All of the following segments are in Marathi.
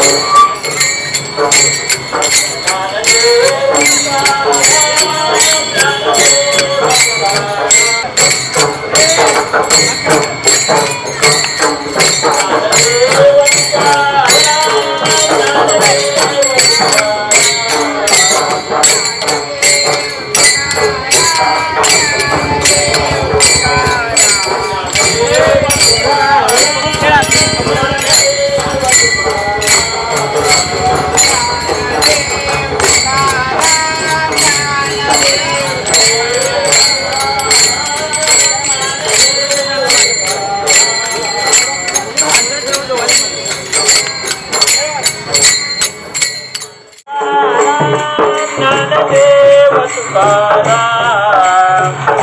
Yeah.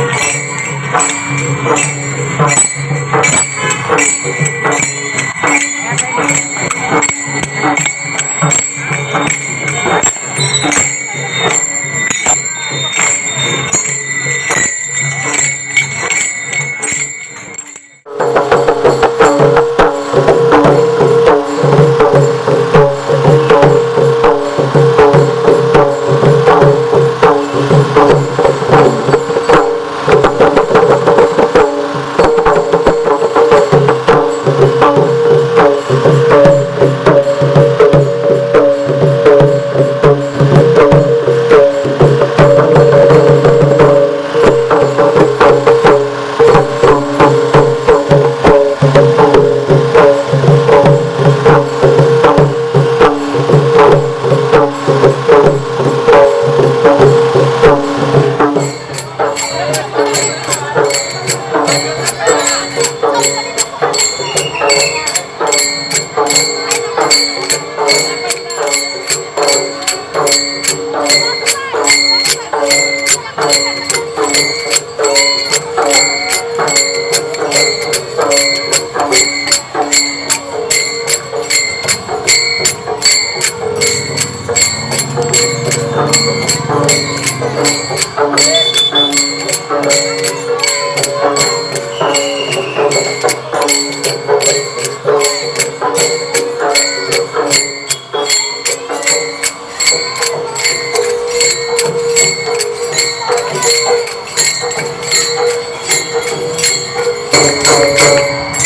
Thank you.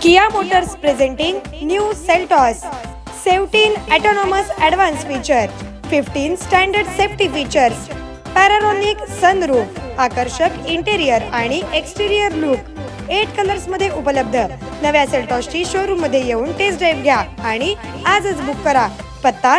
Kia Motors presenting new Seltos 17 autonomous advanced feature 15 standard safety features panoramic sunroof आकर्षक इंटेरियर आणि एक्सटेरियर लुक एट कलर्समध्ये उपलब्ध. नव्या सेल्टॉसची शोरूममध्ये येऊन टेस्ट ड्राईव्ह घ्या आणि आजच बुक करा. पत्ता